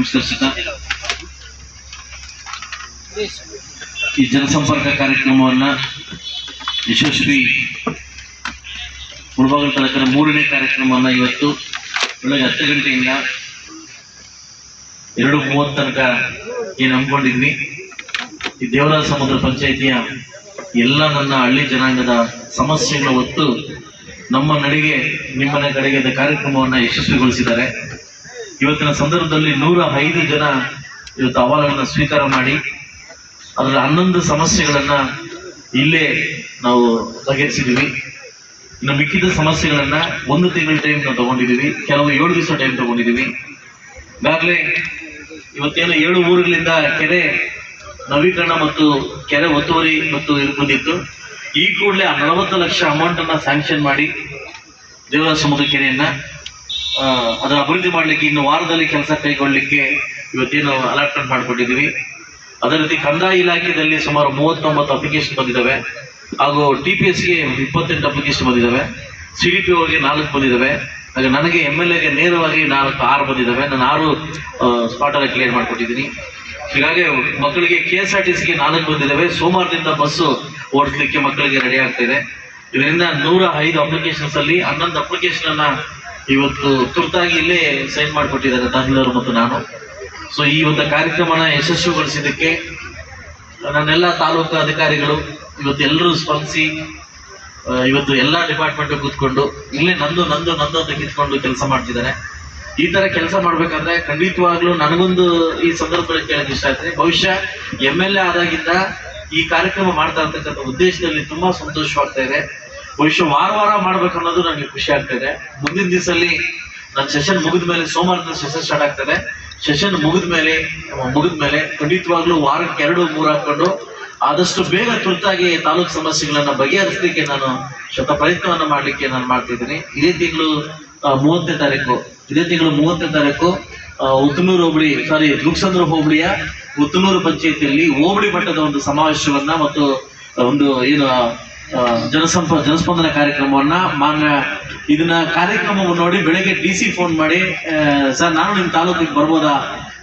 ನಮಸ್ಕರಿಸುತ್ತಾ ಈ ಜನಸಂಪರ್ಕ ಕಾರ್ಯಕ್ರಮವನ್ನ ಯಶಸ್ವಿ ಮುಳಬಾಗಲ ತಾಲೂಕಿನ ಮೂರನೇ ಕಾರ್ಯಕ್ರಮವನ್ನ ಇವತ್ತು ಬೆಳಗ್ಗೆ ಹತ್ತು ಗಂಟೆಯಿಂದ ಎರಡು ಮೂವತ್ತು ತನಕ ಏನು ಹಮ್ಮಿಕೊಂಡಿದ್ವಿ. ಈ ದೇವರಾಜ ಸಮುದ್ರ ಪಂಚಾಯಿತಿಯ ಎಲ್ಲ ನನ್ನ ಹಳ್ಳಿ ಜನಾಂಗದ ಸಮಸ್ಯೆಗಳ ಹೊತ್ತು ನಮ್ಮ ನಡಿಗೆ ನಿಮ್ಮನೆ ಕಡೆಗೆ ಕಾರ್ಯಕ್ರಮವನ್ನ ಯಶಸ್ವಿಗೊಳಿಸಿದ್ದಾರೆ. ಇವತ್ತಿನ ಸಂದರ್ಭದಲ್ಲಿ ನೂರ ಐದು ಜನ ಇವತ್ತು ಅಹವಾಲನ್ನು ಸ್ವೀಕಾರ ಮಾಡಿ, ಅದರ ಹನ್ನೊಂದು ಸಮಸ್ಯೆಗಳನ್ನ ಇಲ್ಲೇ ನಾವು ಬಗೆಹರಿಸಿದ್ದೀವಿ. ಇನ್ನು ಮಿಕ್ಕಿದ ಸಮಸ್ಯೆಗಳನ್ನ ಒಂದು ತಿಂಗಳ ಟೈಮ್ ನಾವು ತಗೊಂಡಿದ್ದೀವಿ. ಕೆಲವು ಏಳು ದಿವಸ ಟೈಮ್ ತಗೊಂಡಿದ್ದೀವಿ. ಈಗಾಗಲೇ ಇವತ್ತೇನು ಏಳು ಊರುಗಳಿಂದ ಕೆರೆ ನವೀಕರಣ ಮತ್ತು ಕೆರೆ ಒತ್ತುವರಿ ಮತ್ತು ಬಂದಿತ್ತು. ಈ ಕೂಡಲೇ ಆ ನಲವತ್ತು ಲಕ್ಷ ಅಮೌಂಟ್ ಅನ್ನ ಸ್ಯಾಂಕ್ಷನ್ ಮಾಡಿ ದೇವರ ಸಮುದ್ರ ಕೆರೆಯನ್ನ ಅದರ ಅಭಿವೃದ್ಧಿ ಮಾಡಲಿಕ್ಕೆ ಇನ್ನು ವಾರದಲ್ಲಿ ಕೆಲಸ ಕೈಗೊಳ್ಳಲಿಕ್ಕೆ ಇವತ್ತೇನು ಅಲಾಟ್ಮೆಂಟ್ ಮಾಡಿಕೊಟ್ಟಿದ್ದೀವಿ ಅದೇ ರೀತಿ ಕಂದಾಯ ಇಲಾಖೆಯಲ್ಲಿ ಸುಮಾರು ಮೂವತ್ತೊಂಬತ್ತು ಅಪ್ಲಿಕೇಶನ್ ಬಂದಿದ್ದಾವೆ. ಹಾಗೂ ಟಿ ಪಿ ಎಸ್ಗೆ ಇಪ್ಪತ್ತೆಂಟು ಅಪ್ಲಿಕೇಶನ್ ಬಂದಿದ್ದಾವೆ. ಸಿ ಡಿ ಪಿ ಓಗೆ ನಾಲ್ಕು ಬಂದಿದ್ದಾವೆ. ಹಾಗೆ ನನಗೆ ಎಂ ಎಲ್ ಎಗೆ ನೇರವಾಗಿ ನಾಲ್ಕು, ಆರು ಬಂದಿದ್ದಾವೆ. ನಾನು ಆರು ಸ್ಪಾಟಲ್ಲಿ ಕ್ಲಿಯರ್ ಮಾಡಿಕೊಟ್ಟಿದ್ದೀನಿ. ಹೀಗಾಗಿ ಮಕ್ಕಳಿಗೆ ಕೆ ಎಸ್ ಆರ್ ಟಿ ಸಿಗೆ ನಾಲ್ಕು ಬಂದಿದ್ದಾವೆ. ಸೋಮವಾರದಿಂದ ಬಸ್ಸು ಓಡಿಸ್ಲಿಕ್ಕೆ ಮಕ್ಕಳಿಗೆ ರೆಡಿ ಆಗ್ತಾ ಇದೆ. ಇದರಿಂದ ನೂರ ಐದು ಅಪ್ಲಿಕೇಶನ್ಸ್ ಅಲ್ಲಿ ಹನ್ನೊಂದು ಅಪ್ಲಿಕೇಶನ್ ಅನ್ನ ಇವತ್ತು ತುರ್ತಾಗಿ ಇಲ್ಲೇ ಸೈನ್ ಮಾಡಿಕೊಟ್ಟಿದ್ದಾರೆ ತಹಸೀಲ್ದಾರ್ ಮತ್ತು ನಾನು. ಸೊ ಈ ಒಂದು ಕಾರ್ಯಕ್ರಮನ ಯಶಸ್ವಿಗೊಳಿಸಿದ್ದಕ್ಕೆ ನನ್ನೆಲ್ಲ ತಾಲೂಕು ಅಧಿಕಾರಿಗಳು ಇವತ್ತು ಎಲ್ಲರೂ ಸ್ಪಂದಿಸಿ ಇವತ್ತು ಎಲ್ಲ ಡಿಪಾರ್ಟ್ಮೆಂಟ್ ಕೂತ್ಕೊಂಡು ಇಲ್ಲೇ ನಂದು ನಂದು ನಂದು ಅಂತ ಕಿತ್ಕೊಂಡು ಕೆಲಸ ಮಾಡ್ತಿದ್ದಾರೆ. ಈ ತರ ಕೆಲಸ ಮಾಡ್ಬೇಕಂದ್ರೆ ಖಂಡಿತವಾಗ್ಲೂ ನನಗೊಂದು ಈ ಸಂದರ್ಭದಲ್ಲಿ ಕೇಳೋದು ಇಷ್ಟ ಆಗ್ತದೆ. ಬಹುಶಃ ಎಂ ಎಲ್ ಎ ಆದಾಗಿಂದ ಈ ಕಾರ್ಯಕ್ರಮ ಮಾಡ್ತಾ ಇರ್ತಕ್ಕಂಥ ಉದ್ದೇಶದಲ್ಲಿ ತುಂಬಾ ಸಂತೋಷವಾಗ್ತಾ ಇದೆ. ಬಹುಶಃ ವಾರ ವಾರ ಮಾಡ್ಬೇಕು ಅನ್ನೋದು ನನಗೆ ಖುಷಿ ಆಗ್ತಾ ಇದೆ ಮುಂದಿನ ದಿವಸಲ್ಲಿ ನನ್ನ ಸೆಷನ್ ಮುಗಿದ ಮೇಲೆ ಸೋಮವಾರದಿಂದ ಸೆಷನ್ ಸ್ಟಾರ್ಟ್ ಆಗ್ತದೆ. ಸೆಷನ್ ಮುಗಿದ ಮೇಲೆ ಮುಗಿದ ಮೇಲೆ ಖಂಡಿತವಾಗ್ಲೂ ವಾರಕ್ಕೆ ಎರಡು ಮೂರು ಹಾಕೊಂಡು ಆದಷ್ಟು ಬೇಗ ತುರ್ತಾಗಿ ತಾಲೂಕು ಸಮಸ್ಯೆಗಳನ್ನ ಬಗೆಹರಿಸಲಿಕ್ಕೆ ನಾನು ಶತ ಪ್ರಯತ್ನವನ್ನ ಮಾಡ್ಲಿಕ್ಕೆ ನಾನು ಮಾಡ್ತಿದ್ದೀನಿ ಇದೇ ತಿಂಗಳು ಮೂವತ್ತನೇ ತಾರೀಕು. ಇದೇ ತಿಂಗಳು ಮೂವತ್ತನೇ ತಾರೀಕು ಉತ್ತನೂರು ಹೋಬಳಿ ಸಾರಿ ಲುಕ್ಸಂದ್ರ ಹೋಬಳಿಯ ಉತ್ತನೂರು ಪಂಚಾಯತಿಯಲ್ಲಿ ಹೋಬಳಿ ಮಟ್ಟದ ಒಂದು ಸಮಾವೇಶವನ್ನ ಮತ್ತು ಒಂದು, ಏನು ಜನಸಂಪ ಜನಸ್ಪಂದನ ಕಾರ್ಯಕ್ರಮವನ್ನ ಮಾನ್ಯ ಇದನ್ನ ಕಾರ್ಯಕ್ರಮವನ್ನು ನೋಡಿ ಬೆಳಗ್ಗೆ ಡಿ ಸಿ ಫೋನ್ ಮಾಡಿ ಸರ್, ನಾನು ನಿಮ್ಮ ತಾಲೂಕಿಗೆ ಬರ್ಬೋದಾ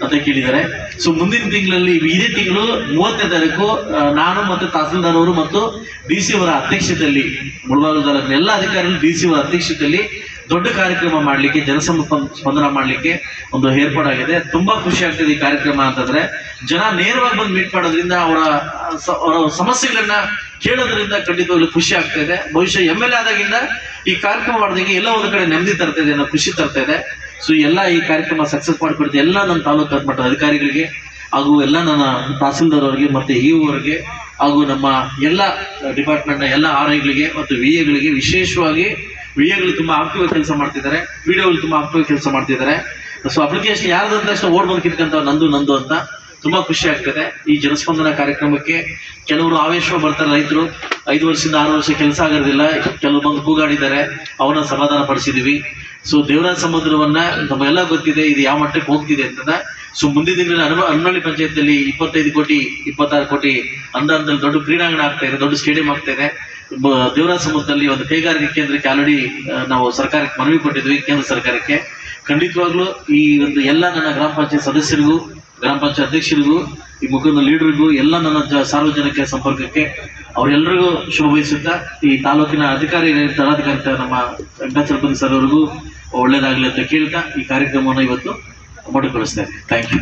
ಅಂತ ಕೇಳಿದ್ದಾರೆ. ಸೊ ಮುಂದಿನ ತಿಂಗಳಲ್ಲಿ, ಇದೇ ತಿಂಗಳು ಮೂವತ್ತನೇ ತಾರೀಕು ನಾನು ಮತ್ತು ತಹಸೀಲ್ದಾರ್ ಅವರು ಮತ್ತು ಡಿ ಸಿ ಅವರ ಅಧ್ಯಕ್ಷತೆಯಲ್ಲಿ, ಮುಳಬಾಗಿಲು ತಾಲೂಕಿನ ಎಲ್ಲ ಅಧಿಕಾರಿಗಳು ಡಿ ಸಿ ಅವರ ಅಧ್ಯಕ್ಷತೆಯಲ್ಲಿ ದೊಡ್ಡ ಕಾರ್ಯಕ್ರಮ ಮಾಡಲಿಕ್ಕೆ ಸ್ಪಂದನ ಮಾಡಲಿಕ್ಕೆ ಒಂದು ಏರ್ಪಾಡಾಗಿದೆ. ತುಂಬಾ ಖುಷಿ ಆಗ್ತದೆ ಈ ಕಾರ್ಯಕ್ರಮ ಅಂತಂದ್ರೆ ಜನ ನೇರವಾಗಿ ಬಂದು ಮೀಟ್ ಮಾಡೋದ್ರಿಂದ ಅವರ ಅವರ ಸಮಸ್ಯೆಗಳನ್ನ ಕೇಳೋದ್ರಿಂದ ಖಂಡಿತವಾಗ್ಲೂ ಖುಷಿ ಆಗ್ತಾ ಇದೆ. ಬಹುಶಃ ಎಂ ಎಲ್ ಎ ಆದಾಗಿಂದ ಈ ಕಾರ್ಯಕ್ರಮ ಮಾಡಿದಂಗೆ ಎಲ್ಲ ಒಂದು ಕಡೆ ನೆಮ್ಮದಿ ತರ್ತಾ ಇದೆ ಅನ್ನೋ ಖುಷಿ ತರ್ತಾ ಇದೆ. ಸೊ ಎಲ್ಲ ಈ ಕಾರ್ಯಕ್ರಮ ಸಕ್ಸಸ್ ಮಾಡಿಕೊಡ್ತೀವಿ ಎಲ್ಲ ನನ್ನ ತಾಲೂಕು ಮಟ್ಟದ ಅಧಿಕಾರಿಗಳಿಗೆ ಹಾಗೂ ಎಲ್ಲ ನನ್ನ ತಹಸೀಲ್ದಾರ್ ಅವರಿಗೆ ಮತ್ತೆ ಇ ಅವರಿಗೆ ಹಾಗೂ ನಮ್ಮ ಎಲ್ಲ ಡಿಪಾರ್ಟ್ಮೆಂಟ್ನ ಎಲ್ಲ ಆರ್ ಐಗಳಿಗೆ ಮತ್ತು ವಿ ಎಗಳಿಗೆ ವಿಶೇಷವಾಗಿ ವಿ ಎಗಳು ತುಂಬಾ ಆಕ್ಟಿವ್ ಕೆಲಸ ಮಾಡ್ತಿದ್ದಾರೆ. ವಿಡಿಯೋಗಳು ತುಂಬಾ ಆಕ್ಟಿವ್ ಕೆಲಸ ಮಾಡ್ತಿದ್ದಾರೆ. ಸೊ ಅಪ್ಲಿಕೇಶನ್ ಯಾರ್ದಂತ ತಕ್ಷಣ ಓಡ್ ಬಂದು ನಂದು ನಂದು ಅಂತ. ತುಂಬಾ ಖುಷಿ ಆಗ್ತದೆ. ಈ ಜನಸ್ಪಂದನ ಕಾರ್ಯಕ್ರಮಕ್ಕೆ ಕೆಲವರು ಆವೇಶ ಬರ್ತಾರೆ ರೈತರು. ಐದು ವರ್ಷದಿಂದ ಆರು ವರ್ಷ ಕೆಲಸ ಆಗೋದಿಲ್ಲ. ಕೆಲವು ಬಂದು ಕೂಗಾಡಿದ್ದಾರೆ. ಅವನ್ನ ಸಮಾಧಾನ ಪಡಿಸಿದೀವಿ. ಸೊ ದೇವರಾಜ ಸಮುದ್ರವನ್ನ ನಮಗೆಲ್ಲ ಗೊತ್ತಿದೆ. ಇದು ಯಾವ ಮಟ್ಟಕ್ಕೆ ಹೋಗ್ತಿದೆ ಅಂತ ಸೊ ಮುಂದಿನ ದಿನಗಳಲ್ಲಿ ಅನು ಹನ್ನಳ್ಳಿ ಪಂಚಾಯತ್ನಲ್ಲಿ ಇಪ್ಪತ್ತೈದು ಕೋಟಿ, ಇಪ್ಪತ್ತಾರು ಕೋಟಿ ಅಂದಾಜಲ್ಲಿ ದೊಡ್ಡ ಕ್ರೀಡಾಂಗಣ ಆಗ್ತಾ ಇದೆ. ದೊಡ್ಡ ಸ್ಟೇಡಿಯಂ ಆಗ್ತಾ ಇದೆ. ದೇವರಾಜ ಸಮುದ್ರದಲ್ಲಿ ಒಂದು ಕೈಗಾರಿಕೆ ಕೇಂದ್ರಕ್ಕೆ ಆಲ್ರೆಡಿ ನಾವು ಸರ್ಕಾರಕ್ಕೆ ಮನವಿ ಕೊಟ್ಟಿದ್ವಿ, ಕೇಂದ್ರ ಸರ್ಕಾರಕ್ಕೆ. ಖಂಡಿತವಾಗ್ಲೂ ಈ ಒಂದು ಎಲ್ಲ ನನ್ನ ಗ್ರಾಮ ಪಂಚಾಯತ್ ಸದಸ್ಯರಿಗೂ ಗ್ರಾಮ ಪಂಚಾಯತ್ ಅಧ್ಯಕ್ಷರಿಗೂ, ಈ ಮುಖಂಡ ಲೀಡರ್ಗೂ, ಎಲ್ಲ ನನ್ನ ಸಾರ್ವಜನಿಕ ಸಂಪರ್ಕಕ್ಕೆ ಅವರೆಲ್ಲರಿಗೂ ಶುಭ ಬಯಸುತ್ತಾ, ಈ ತಾಲೂಕಿನ ಅಧಿಕಾರಿ ತಲಾಧಿಕಾರಿ ನಮ್ಮ ವೆಂಕಟಾಚಲಪತಿ ಸರ್ ಅವರಿಗೂ ಒಳ್ಳೇದಾಗಲಿ ಅಂತ ಕೇಳ್ತಾ ಈ ಕಾರ್ಯಕ್ರಮವನ್ನು ಇವತ್ತು ಮೊಟಕುಗೊಳಿಸ್ತಾ ಥ್ಯಾಂಕ್ ಯು